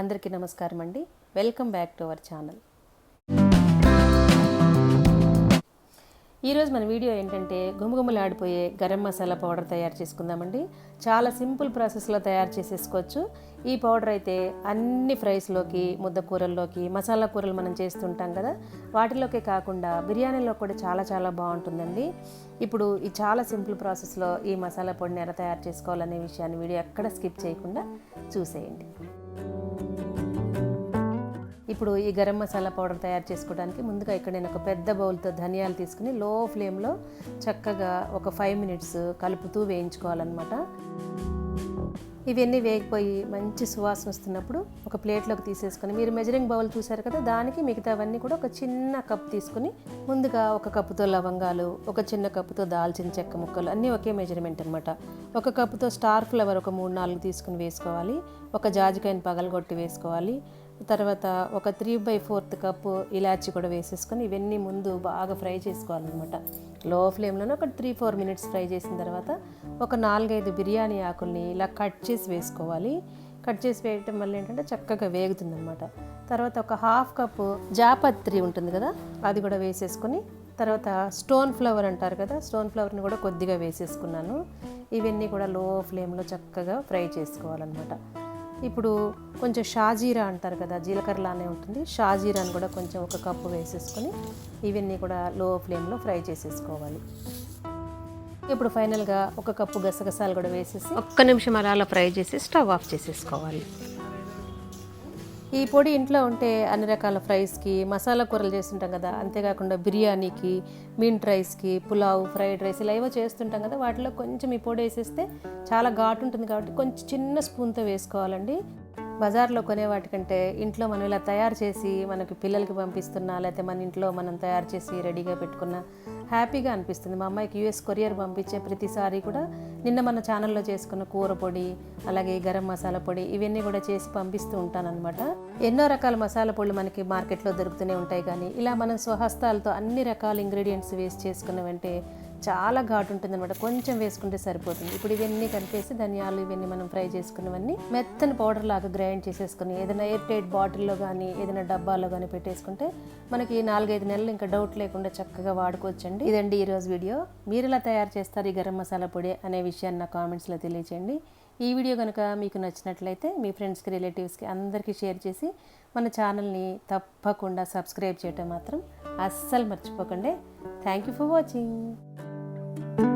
అందరికీ నమస్కారం అండి. Welcome back to our channel ఈరోజు మన వీడియో ఏంటంటే గుమగుమలాడిపోయే గరం మసాలా పౌడర్ తయారు చేసుకుందామండి. చాలా సింపుల్ ప్రాసెస్లో తయారు చేసేసుకోవచ్చు. ఈ పౌడర్ అయితే అన్ని ఫ్రైస్లోకి ముద్ద కూరల్లోకి మసాలా కూరలు మనం చేస్తుంటాం కదా వాటిలోకే కాకుండా బిర్యానీలో కూడా చాలా చాలా బాగుంటుందండి. ఇప్పుడు ఈ చాలా సింపుల్ ప్రాసెస్లో ఈ మసాలా పొడిని ఎలా తయారు చేసుకోవాలనే విషయాన్ని వీడియో ఎక్కడ స్కిప్ చేయకుండా చూసేయండి. ఇప్పుడు ఈ గరం మసాలా పౌడర్ తయారు చేసుకోవడానికి ముందుగా ఇక్కడ నేను ఒక పెద్ద బౌల్తో ధనియాలు తీసుకుని లో ఫ్లేమ్లో చక్కగా ఒక ఫైవ్ మినిట్స్ కలుపుతూ వేయించుకోవాలన్నమాట. ఇవన్నీ వేగిపోయి మంచి సువాసన వస్తున్నప్పుడు ఒక ప్లేట్లోకి తీసేసుకొని మీరు మెజరింగ్ బౌల్ చూసారు కదా దానికి మిగతావన్నీ కూడా ఒక చిన్న కప్ తీసుకుని ముందుగా ఒక కప్పుతో లవంగాలు ఒక చిన్న కప్పుతో దాల్చిన చెక్క ముక్కలు అన్నీ ఒకే మెజర్మెంట్ అనమాట ఒక కప్పుతో స్టార్ ఫ్లవర్ ఒక మూడు నాలుగు తీసుకుని వేసుకోవాలి. ఒక జాజికాయని పగలగొట్టి వేసుకోవాలి. తర్వాత ఒక త్రీ బై ఫోర్త్ కప్పు ఇలాచి కూడా వేసేసుకొని ఇవన్నీ ముందు బాగా ఫ్రై చేసుకోవాలన్నమాట. లో ఫ్లేమ్లోనే ఒక త్రీ ఫోర్ మినిట్స్ ఫ్రై చేసిన తర్వాత ఒక నాలుగైదు బిర్యానీ ఆకుల్ని ఇలా కట్ చేసి వేసుకోవాలి. కట్ చేసి వేయటం వల్ల ఏంటంటే చక్కగా వేగుతుంది అనమాట తర్వాత ఒక హాఫ్ కప్పు జాపత్రి ఉంటుంది కదా అది కూడా వేసేసుకొని తర్వాత స్టోన్ ఫ్లవర్ అంటారు కదా స్టోన్ ఫ్లవర్ని కూడా కొద్దిగా వేసేసుకున్నాను. ఇవన్నీ కూడా లో ఫ్లేమ్లో చక్కగా ఫ్రై చేసుకోవాలన్నమాట. ఇప్పుడు కొంచెం షాజీరా అంటారు కదా జీలకర్రలానే ఉంటుంది. షాజీరాని కూడా కొంచెం ఒక కప్పు వేసేసుకొని ఇవన్నీ కూడా లో ఫ్లేమ్లో ఫ్రై చేసేసుకోవాలి. ఇప్పుడు ఫైనల్గా ఒక కప్పు గసగసాలు కూడా వేసేసి ఒక్క నిమిషం అలా అలా ఫ్రై చేసి స్టవ్ ఆఫ్ చేసేసుకోవాలి. ఈ పొడి ఇంట్లో ఉంటే అన్ని రకాల ఫ్రైస్కి మసాలా కూరలు చేస్తుంటాం కదా అంతేకాకుండా బిర్యానీకి మింట్ రైస్కి పులావ్ ఫ్రైడ్ రైస్ ఇలా ఏవో చేస్తుంటాం కదా వాటిలో కొంచెం ఈ పొడి వేసేస్తే చాలా ఘాటు ఉంటుంది కాబట్టి కొంచెం చిన్న స్పూన్తో వేసుకోవాలండి. బజార్లో కొనే వాటికంటే ఇంట్లో మనం ఇలా తయారు చేసి మనకి పిల్లలకి పంపిస్తున్నా లేకపోతే మన ఇంట్లో మనం తయారు చేసి రెడీగా పెట్టుకున్న హ్యాపీగా అనిపిస్తుంది. మా అమ్మాయికి యూఎస్ కొరియర్ పంపించే ప్రతిసారి కూడా నిన్న మన ఛానల్లో చేసుకున్న కూర పొడి అలాగే గరం మసాలా పొడి ఇవన్నీ కూడా చేసి పంపిస్తూ ఉంటానన్నమాట. ఎన్నో రకాల మసాలా పొడులు మనకి మార్కెట్లో దొరుకుతూనే ఉంటాయి కానీ ఇలా మనం స్వహస్తాలతో అన్ని రకాల ఇంగ్రీడియంట్స్ వేస్ట్ చేసుకున్నవంటే చాలా ఘాటు ఉంటుంది అనమాట కొంచెం వేసుకుంటే సరిపోతుంది. ఇప్పుడు ఇవన్నీ కలిపేసి ధనియాలు ఇవన్నీ మనం ఫ్రై చేసుకున్నవన్నీ మెత్తని పౌడర్ లాగా గ్రైండ్ చేసేసుకుని ఏదైనా ఎయిర్ టైట్ బాటిల్లో కానీ ఏదైనా డబ్బాలో కానీ పెట్టేసుకుంటే మనకి నాలుగైదు నెలలు ఇంకా డౌట్ లేకుండా చక్కగా వాడుకోవచ్చండి. ఇదండి ఈరోజు వీడియో. మీరు ఇలా తయారు చేస్తారు ఈ గరం మసాలా పొడి అనే విషయాన్ని నా కామెంట్స్లో తెలియచేయండి. ఈ వీడియో కనుక మీకు నచ్చినట్లయితే మీ ఫ్రెండ్స్కి రిలేటివ్స్కి అందరికీ షేర్ చేసి మన ఛానల్ని తప్పకుండా సబ్స్క్రైబ్ చేయటం మాత్రం అస్సలు మర్చిపోకండి. Thank you for watching. you